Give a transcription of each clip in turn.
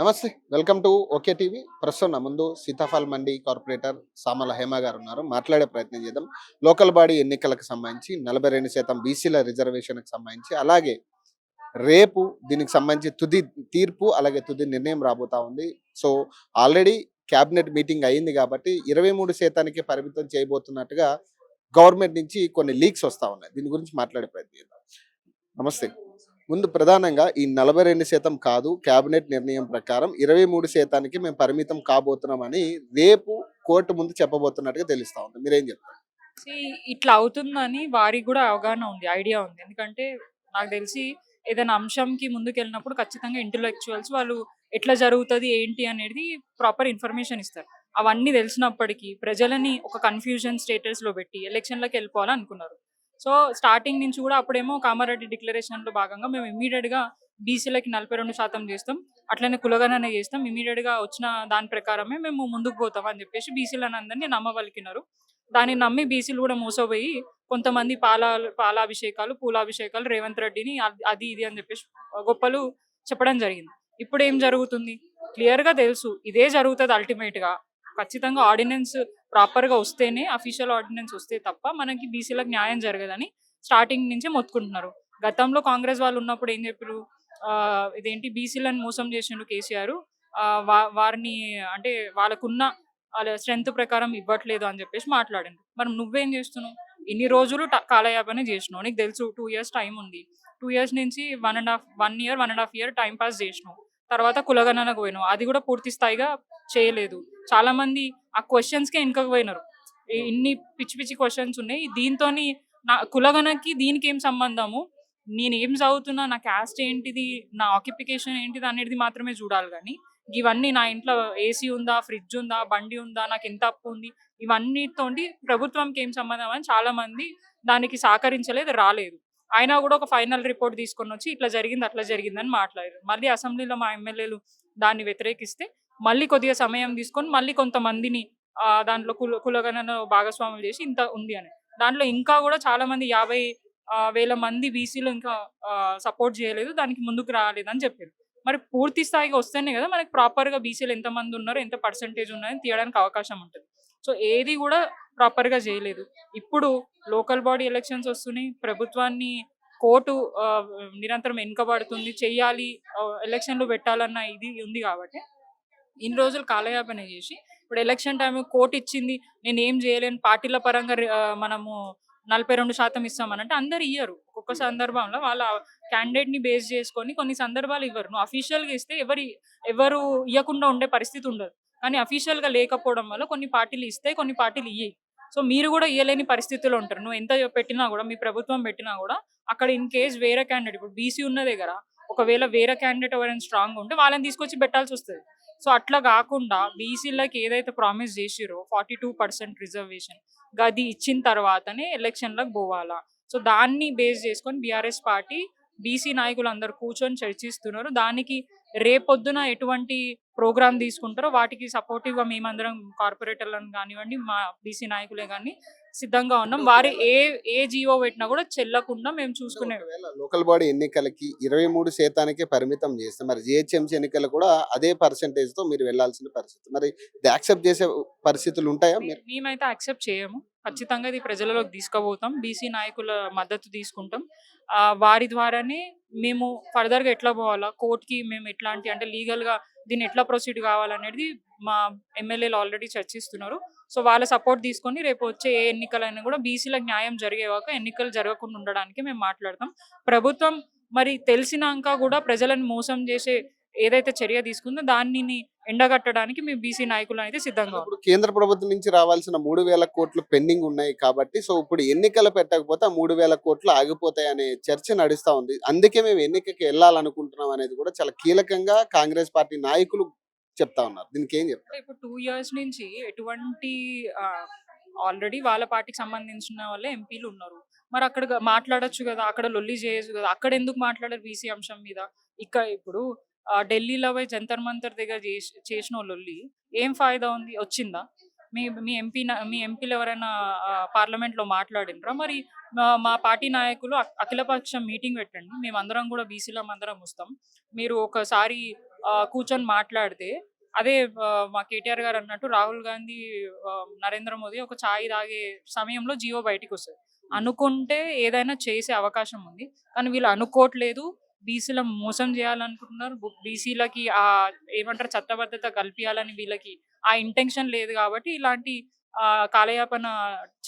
నమస్తే welcome to okay TV. ప్రస్తుతం నా ముందు సీతాఫల్ మండి కార్పొరేటర్ సామల హేమ గారు ఉన్నారు. మాట్లాడే ప్రయత్నం చేద్దాం. లోకల్ బాడీ ఎన్నికలకు సంబంధించి నలభై రెండు శాతం బీసీల రిజర్వేషన్కి సంబంధించి అలాగే రేపు దీనికి సంబంధించి తుది తీర్పు అలాగే తుది నిర్ణయం రాబోతా ఉంది. సో ఆల్రెడీ క్యాబినెట్ మీటింగ్ అయింది కాబట్టి ఇరవై మూడు శాతానికి పరిమితం చేయబోతున్నట్టుగా గవర్నమెంట్ నుంచి కొన్ని లీక్స్ వస్తూ ఉన్నాయి. దీని గురించి మాట్లాడే ప్రయత్నం చేద్దాం. నమస్తే. ముందు ప్రధానంగా ఈ నలభై రెండు శాతం కాదు కేబినెట్ నిర్ణయం ప్రకారం ఇరవై మూడు శాతానికి మేము పరిమితం కాబోతున్నామని రేపు కోర్టు ముందు చెప్పబోతున్నట్టుగా తెలుస్తా ఉంది. మీరేం చెప్తారు? ఇట్లా అవుతుందని వారికి కూడా అవగాహన ఉంది ఐడియా ఉంది. ఎందుకంటే నాకు తెలిసి ఏదైనా అంశంకి ముందుకెళ్ళినప్పుడు ఖచ్చితంగా ఇంటలెక్చువల్స్ వాళ్ళు ఎట్లా జరుగుతుంది ఏంటి అనేది ప్రాపర్ ఇన్ఫర్మేషన్ ఇస్తారు. అవన్నీ తెలిసినప్పటికీ ప్రజలని ఒక కన్ఫ్యూజన్ స్టేటస్లో పెట్టి ఎలక్షన్లకు వెళ్ళిపోవాలనుకున్నారు. సో స్టార్టింగ్ నుంచి కూడా అప్పుడేమో కామారెడ్డి డిక్లరేషన్లో భాగంగా మేము ఇమీడియట్గా బీసీలకి నలభై రెండు శాతం చేస్తాం. అట్లనే కులగణన చేస్తాం. ఇమీడియట్గా వచ్చిన దాని ప్రకారమే మేము ముందుకు పోతాం అని చెప్పేసి బీసీలను అందరినీ నమ్మవలికినారు. దాన్ని నమ్మి బీసీలు కూడా మోసపోయి కొంతమంది పాల పాలాభిషేకాలు పూలాభిషేకాలు రేవంత్ రెడ్డిని అది- అది ఇది అని చెప్పేసి గొప్పలు చెప్పడం జరిగింది. ఇప్పుడు ఏం జరుగుతుంది? క్లియర్గా తెలుసు. ఇదే జరుగుతుంది అల్టిమేట్గా ఖచ్చితంగా ఆర్డినెన్స్ ప్రాపర్గా వస్తేనే అఫీషియల్ ఆర్డినెన్స్ వస్తే తప్ప మనకి బీసీలకు న్యాయం జరగదని స్టార్టింగ్ నుంచే మొత్తుకుంటున్నారు. గతంలో కాంగ్రెస్ వాళ్ళు ఉన్నప్పుడు ఏం చెప్పారు ఇదేంటి బీసీలను మోసం చేసిండు కేసీఆర్? ఆ, వారిని అంటే వాళ్ళకున్న వాళ్ళ స్ట్రెంత్ ప్రకారం ఇవ్వట్లేదు అని చెప్పేసి మాట్లాడింది మరి నువ్వేం చేస్తున్నావు? ఇన్ని రోజులు కాలయాపనే చేసినావు. నీకు తెలుసు టూ ఇయర్స్ టైం ఉంది. టూ ఇయర్స్ నుంచి one and half one year one and half year time pass చేసినావు. తర్వాత కులగణనకు పోయినావు. అది కూడా పూర్తి స్థాయిగా చేయలేదు. చాలా మంది ఆ క్వశ్చన్స్కే వెనుకకు పోయినారు. ఇన్ని పిచ్చి పిచ్చి క్వశ్చన్స్ ఉన్నాయి. దీంతో నా కులగణకి దీనికి ఏం సంబంధము? నేను ఏం చదువుతున్నా నా క్యాస్ట్ ఏంటిది నా ఆక్యుపికేషన్ ఏంటిది అనేది మాత్రమే చూడాలి కానీ ఇవన్నీ నా ఇంట్లో ఏసీ ఉందా ఫ్రిడ్జ్ ఉందా బండి ఉందా నాకు ఎంత అప్పు ఉంది ఇవన్నీతోటి ప్రభుత్వంకి ఏం సంబంధం అని చాలా మంది దానికి సహకరించలేదు రాలేదు. అయినా కూడా ఒక ఫైనల్ రిపోర్ట్ తీసుకొని వచ్చి ఇట్లా జరిగింది అట్లా జరిగిందని మాట్లాడారు. మళ్ళీ అసెంబ్లీలో మా ఎమ్మెల్యేలు దాన్ని వ్యతిరేకిస్తే మళ్ళీ కొద్దిగా సమయం తీసుకొని మళ్ళీ కొంతమందిని దాంట్లో కుల కులగణన భాగస్వాములు చేసి ఇంత ఉంది అని. దాంట్లో ఇంకా కూడా చాలా మంది యాభై వేల మంది బీసీలు ఇంకా సపోర్ట్ చేయలేదు దానికి ముందుకు రాలేదని చెప్పారు. మరి పూర్తి స్థాయిగా వస్తేనే కదా మనకి ప్రాపర్గా బీసీలు ఎంత మంది ఉన్నారు ఎంత పర్సంటేజ్ ఉన్నారని తీయడానికి అవకాశం ఉంటుంది. సో ఏది కూడా ప్రాపర్గా చేయలేదు. ఇప్పుడు లోకల్ బాడీ ఎలక్షన్స్ వస్తున్నాయి. ప్రభుత్వాన్ని కోర్టు నిరంతరం వెనుకబడుతుంది. చెయ్యాలి ఎలక్షన్లు పెట్టాలన్న ఇది ఉంది కాబట్టి ఇన్ని రోజులు కాలయాపన చేసి ఇప్పుడు ఎలక్షన్ టైం కోర్టు ఇచ్చింది నేను ఏం చేయలేను పార్టీల పరంగా మనము నలభై రెండు శాతం ఇస్తామనంటే అందరు ఇయ్యరు. ఒక్కొక్క సందర్భంలో వాళ్ళ క్యాండిడేట్ని బేస్ చేసుకొని కొన్ని సందర్భాలు ఇవ్వరు. నువ్వు అఫీషియల్గా ఇస్తే ఎవరి ఎవరు ఇవ్వకుండా ఉండే పరిస్థితి ఉండదు. కానీ అఫీషియల్గా లేకపోవడం వల్ల కొన్ని పార్టీలు ఇస్తాయి కొన్ని పార్టీలు ఇయ్యాయి. సో మీరు కూడా ఇవ్వలేని పరిస్థితులు ఉంటారు. నువ్వు ఎంత పెట్టినా కూడా మీ ప్రభుత్వం పెట్టినా కూడా అక్కడ ఇన్ కేస్ వేరే క్యాండిడేట్ ఇప్పుడు బీసీ ఉన్న దగ్గర ఒకవేళ వేరే క్యాండిడేట్ ఎవరైనా స్ట్రాంగ్ ఉంటే వాళ్ళని తీసుకొచ్చి పెట్టాల్సి వస్తుంది. సో అట్లా కాకుండా బీసీలకు ఏదైతే ప్రామిస్ చేసిరో ఫార్టీ టూ పర్సెంట్ రిజర్వేషన్ గది ఇచ్చిన తర్వాతనే ఎలక్షన్లకు పోవాలా? సో దాన్ని బేస్ చేసుకొని బీఆర్ఎస్ పార్టీ బీసీ నాయకులు అందరు కూర్చొని చర్చిస్తున్నారు. దానికి రేపొద్దున ఎటువంటి ప్రోగ్రామ్ తీసుకుంటారో వాటికి సపోర్టివ్గా మేమందరం కార్పొరేటర్లను కానివ్వండి మా బీసీ నాయకులే కానీ సిద్ధంగా ఉన్నాం. వారి ఏ ఏ జీవో పెట్టినా కూడా చెల్లకుండా మేము చూసుకునే లోకల్ బాడీ ఎన్నికలకి ఇరవై మూడు శాతానికే పరిమితం చేస్తే మరి జిహెచ్ఎంసీ ఎన్నికలు కూడా అదే పర్సంటేజ్తో మీరు వెళ్ళాల్సిన పరిస్థితి. మరి ఇది యాక్సెప్ట్ చేసే పరిస్థితులు ఉంటాయా? మేమైతే యాక్సెప్ట్ చేయము. ఖచ్చితంగా ఇది ప్రజలలోకి తీసుకుపోతాం. బీసీ నాయకుల మద్దతు తీసుకుంటాం. వారి ద్వారానే మేము ఫర్దర్గా ఎట్లా పోవాలా? కోర్టుకి మేము ఎట్లాంటి అంటే లీగల్గా దీన్ని ఎట్లా ప్రొసీడ్ కావాలనేది మా ఎమ్మెల్యేలు ఆల్రెడీ చర్చిస్తున్నారు. సో వాళ్ళ సపోర్ట్ తీసుకొని రేపు వచ్చే ఏ ఎన్నికలైనా కూడా బీసీలకు న్యాయం జరిగేవాక ఎన్నికలు జరగకుండా ఉండడానికి మేము మాట్లాడతాం. ప్రభుత్వం మరి తెలిసినాక కూడా ప్రజలను మోసం చేసే ఏదైతే చర్య తీసుకుందో దానిని ఎండగట్టడానికి మేము బీసీ నాయకులు అయితే సిద్ధంగా. ఇప్పుడు కేంద్ర ప్రభుత్వం నుంచి రావాల్సిన మూడు వేల కోట్లు పెండింగ్ ఉన్నాయి కాబట్టి సో ఇప్పుడు ఎన్నికలు పెట్టకపోతే ఆ మూడు వేల కోట్లు ఆగిపోతాయి అనే చర్చ నడుస్తా ఉంది. అందుకే మేము ఎన్నికకి వెళ్ళాలనుకుంటున్నాం అనేది కూడా చాలా కీలకంగా కాంగ్రెస్ పార్టీ నాయకులు చెప్తా ఉన్నారు. దీనికి ఏం చెప్తారు? ఇప్పుడు టూ ఇయర్స్ నుంచి ఎటువంటి ఆల్రెడీ వాళ్ళ పార్టీకి సంబంధించిన వాళ్ళే ఎంపీలు ఉన్నారు. మరి అక్కడ మాట్లాడొచ్చు కదా అక్కడ లొల్లి చేయొచ్చు కదా అక్కడ ఎందుకు మాట్లాడారు బీసీ అంశం మీద? ఇక్కడ ఇప్పుడు ఢిల్లీలో పోయి జంతర్ మంతర్ దగ్గర చేసి చేసిన వాళ్ళు ఏం ఫాయిదా ఉంది? వచ్చిందా? మీ మీ ఎంపీ మీ ఎంపీలు ఎవరైనా పార్లమెంట్లో మాట్లాడినరా మరి మా- మా పార్టీ నాయకులు అఖిలపక్షం మీటింగ్ పెట్టండి. మేము అందరం కూడా బీసీలో అందరం వస్తాం. మీరు ఒకసారి కూర్చొని మాట్లాడితే అదే మా కేటీఆర్ గారు అన్నట్టు రాహుల్ గాంధీ నరేంద్ర మోదీ ఒక ఛాయ్ తాగే సమయంలో జియో బయటికి వస్తుంది అనుకుంటే ఏదైనా చేసే అవకాశం ఉంది. కానీ వీళ్ళు అనుకోవట్లేదు బీసీల మోసం చేయాలనుకుంటున్నారు. బీసీలకి ఆ ఏమంటారు చట్టబద్ధత కల్పించాలని వీళ్ళకి ఆ ఇంటెన్షన్ లేదు కాబట్టి ఇలాంటి కాలయాపన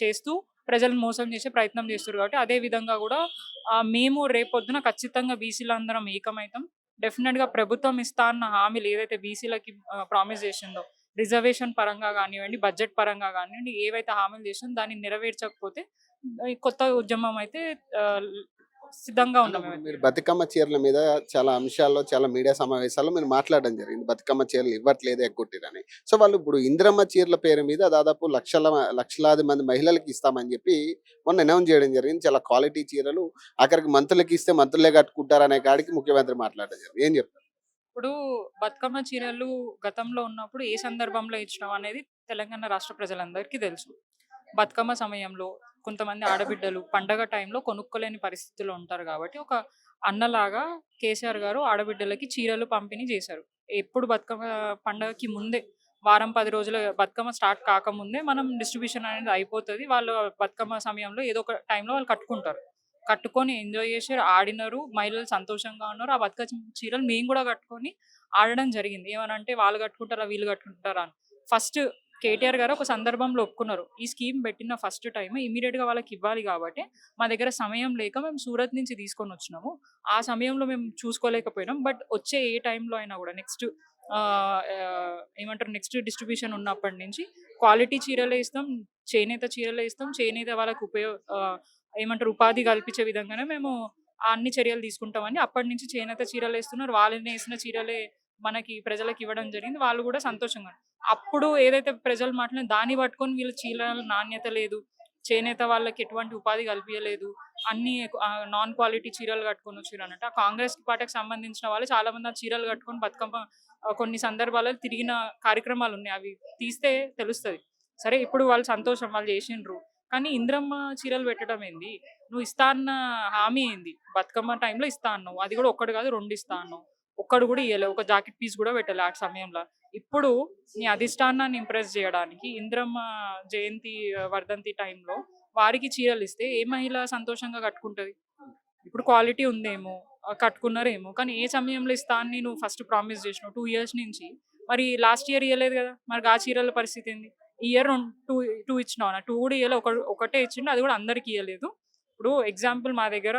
చేస్తూ ప్రజలను మోసం చేసే ప్రయత్నం చేస్తారు కాబట్టి అదే విధంగా కూడా మేము రేపొద్దున ఖచ్చితంగా బీసీలందరం ఏకమవుతాం. డెఫినెట్గా ప్రభుత్వం ఇస్తా అన్న హామీలు ఏదైతే బీసీలకి ప్రామిస్ చేసిందో రిజర్వేషన్ పరంగా కానివ్వండి బడ్జెట్ పరంగా కానివ్వండి ఏవైతే హామీలు చేసిందో దాన్ని నెరవేర్చకపోతే కొత్త ఉద్యమం అయితే సిద్ధంగా ఉన్నాం. మీరు బతుకమ్మ చీరల మీద చాలా అంశాల్లో చాలా మీడియా సమావేశాల్లో మీరు మాట్లాడడం జరిగింది. బతుకమ్మ చీరలు ఇవ్వట్లేదు ఎగ్గొట్టిరని. సో వాళ్ళు ఇప్పుడు ఇంద్రమ్మ చీరల పేరు మీద దాదాపు లక్షల లక్షలాది మంది మహిళలకు ఇస్తామని చెప్పి మొన్న అనౌన్స్ చేయడం జరిగింది. చాలా క్వాలిటీ చీరలు అక్కడికి మంత్రులకి ఇస్తే మంత్రులే కట్టుకుంటారనే కాడికి ముఖ్యమంత్రి మాట్లాడడం జరిగింది. ఏం చెప్తారు? ఇప్పుడు బతుకమ్మ చీరలు గతంలో ఉన్నప్పుడు ఏ సందర్భంలో ఇచ్చడం అనేది తెలంగాణ రాష్ట్ర ప్రజలందరికీ తెలుసు. బతుకమ్మ సమయంలో కొంతమంది ఆడబిడ్డలు పండగ టైంలో కొనుక్కోలేని పరిస్థితుల్లో ఉంటారు కాబట్టి ఒక అన్నలాగా కేసీఆర్ గారు ఆడబిడ్డలకి చీరలు పంపిణీ చేశారు. ఎప్పుడు బతుకమ్మ పండగకి ముందే వారం పది రోజుల బతుకమ్మ స్టార్ట్ కాకముందే మనం డిస్ట్రిబ్యూషన్ అనేది అయిపోతుంది. వాళ్ళు బతుకమ్మ సమయంలో ఏదో ఒక టైంలో వాళ్ళు కట్టుకుంటారు. కట్టుకొని ఎంజాయ్ చేసి ఆడినారు మహిళలు సంతోషంగా ఉన్నారు. ఆ బతుకమ్మ చీరలు మేము కూడా కట్టుకొని ఆడడం జరిగింది. ఏమనంటే వాళ్ళు కట్టుకుంటారా వీళ్ళు కట్టుకుంటారా అని. ఫస్ట్ కేటీఆర్ గారు ఒక సందర్భంలో ఒప్పుకున్నారు. ఈ స్కీమ్ పెట్టిన ఫస్ట్ టైం ఇమీడియట్గా వాళ్ళకి ఇవ్వాలి కాబట్టి మా దగ్గర సమయం లేక మేము సూరత్ నుంచి తీసుకొని వచ్చినాము. ఆ సమయంలో మేము చూసుకోలేకపోయినాం. బట్ వచ్చే ఏ టైంలో అయినా కూడా నెక్స్ట్ ఏమంటారు నెక్స్ట్ డిస్ట్రిబ్యూషన్ ఉన్నప్పటి నుంచి క్వాలిటీ చీరలే ఇస్తాం చేనేత చీరలే ఇస్తాం. చేనేత వాళ్ళకి ఉపయోగ ఏమంటారు ఉపాధి కల్పించే విధంగానే మేము అన్ని చర్యలు తీసుకుంటామని అప్పటి నుంచి చేనేత చీరలు వేస్తున్నారు వాళ్ళని వేసిన చీరలే మనకి ప్రజలకు ఇవ్వడం జరిగింది. వాళ్ళు కూడా సంతోషంగా. అప్పుడు ఏదైతే ప్రజలు మాట్లాడిన దాన్ని పట్టుకొని వీళ్ళు చీరల నాణ్యత లేదు. చేనేత వాళ్ళకి ఎటువంటి ఉపాధి కల్పించలేదు అన్ని నాన్ క్వాలిటీ చీరలు కట్టుకొని వచ్చారు అన్నట్టు. ఆ కాంగ్రెస్ పార్టీకి సంబంధించిన వాళ్ళు చాలా మంది ఆ చీరలు కట్టుకొని బతుకమ్మ కొన్ని సందర్భాలలో తిరిగిన కార్యక్రమాలు ఉన్నాయి. అవి తీస్తే తెలుస్తుంది. సరే ఇప్పుడు వాళ్ళు సంతోషం వాళ్ళు చేసిండ్రు. కానీ ఇంద్రమ్మ చీరలు పెట్టడం ఏంది? నువ్వు ఇస్తా అన్న హామీ ఏంది? బతుకమ్మ టైంలో ఇస్తా అన్నావు. అది కూడా ఒక్కడు కాదు రెండు ఇస్తా అన్నావు. ఒక్కడు కూడా ఇవ్వలేవు ఒక జాకెట్ పీస్ కూడా పెట్టలే ఆ సమయంలో. ఇప్పుడు నీ అధిష్టానాన్ని ఇంప్రెస్ చేయడానికి ఇంద్రమ్మ జయంతి వర్ధంతి టైంలో వారికి చీరలు ఇస్తే ఏ మహిళ సంతోషంగా కట్టుకుంటుంది? ఇప్పుడు క్వాలిటీ ఉందేమో కట్టుకున్నారేమో కానీ ఏ సమయంలో ఇస్తా అని నువ్వు ఫస్ట్ ప్రామిస్ చేసినావు? టూ ఇయర్స్ నుంచి. మరి లాస్ట్ ఇయర్ ఇవ్వలేదు కదా మరి ఆ చీరల పరిస్థితి ఏంది? ఇయర్ టూ టూ ఇచ్చినావు? టూ కూడా ఇవ్వలే ఒక ఒకటే ఇచ్చిండు అది కూడా అందరికి ఇవ్వలేదు ఇప్పుడు ఎగ్జాంపుల్ మా దగ్గర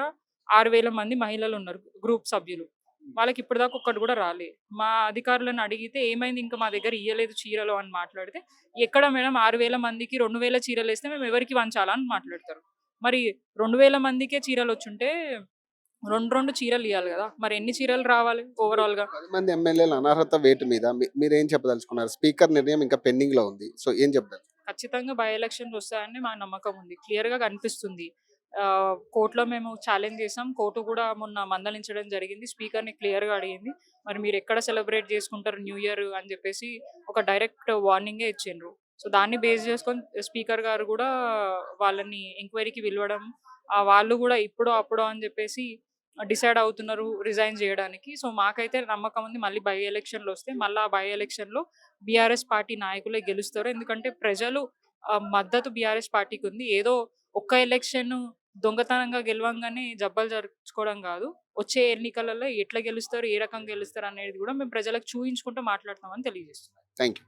ఆరు వేల మంది మహిళలు ఉన్నారు గ్రూప్ సభ్యులు. వాళ్ళకి ఇప్పటిదాకా ఒక్కటి కూడా రాలే మా అధికారులను అడిగితే ఏమైంది ఇంకా మా దగ్గర ఇయ్యలేదు చీరలు అని మాట్లాడితే ఎక్కడ మేడం ఆరు వేల మందికి రెండు వేల చీరలు వేస్తే మేము ఎవరికి వంచాలా అని మాట్లాడతారు. మరి రెండు వేల మందికే చీరలు వచ్చుంటే రెండు రెండు చీరలు ఇవ్వాలి కదా మరి ఎన్ని చీరలు రావాలి ఓవరాల్గా? మంది ఎమ్మెల్యేల అనర్హత వేటు మీద మీరేం చెప్పదలుచుకున్నారు? స్పీకర్ నిర్ణయం ఇంకా పెండింగ్లో ఉంది సో ఏం చెప్తారు? ఖచ్చితంగా బై ఎలక్షన్స్ వస్తాయని మా నమ్మకం ఉంది. క్లియర్గా కనిపిస్తుంది. కోర్టులో మేము ఛాలెంజ్ చేసాం. కోర్టు కూడా మొన్న మందలించడం జరిగింది. స్పీకర్ని క్లియర్గా అడిగింది. మరి మీరు ఎక్కడ సెలబ్రేట్ చేసుకుంటారు న్యూ ఇయర్ అని చెప్పేసి ఒక డైరెక్ట్ వార్నింగే ఇచ్చిండ్రు. సో దాన్ని బేస్ చేసుకొని స్పీకర్ గారు కూడా వాళ్ళని ఎంక్వైరీకి పిలవడం వాళ్ళు కూడా ఇప్పుడు అప్పుడు అని చెప్పేసి డిసైడ్ అవుతున్నారు రిజైన్ చేయడానికి. సో మాకైతే నమ్మకం ఉంది మళ్ళీ బై ఎలక్షన్లు వస్తే మళ్ళీ ఆ బై ఎలక్షన్లో బీఆర్ఎస్ పార్టీ నాయకులే గెలుస్తారు. ఎందుకంటే ప్రజలు మద్దతు బీఆర్ఎస్ పార్టీకి ఉంది. ఏదో ఒక్క ఎలక్షన్ దొంగతనంగా గెలవంగానే జబ్బలు జరుపుకోవడం కాదు. వచ్చే ఎన్నికలలో ఎట్లా గెలుస్తారు ఏ రకంగా గెలుస్తారు అనేది కూడా మేము ప్రజలకు చూపించుకుంటూ మాట్లాడతామని తెలియజేస్తున్నాం థ్యాంక్ యూ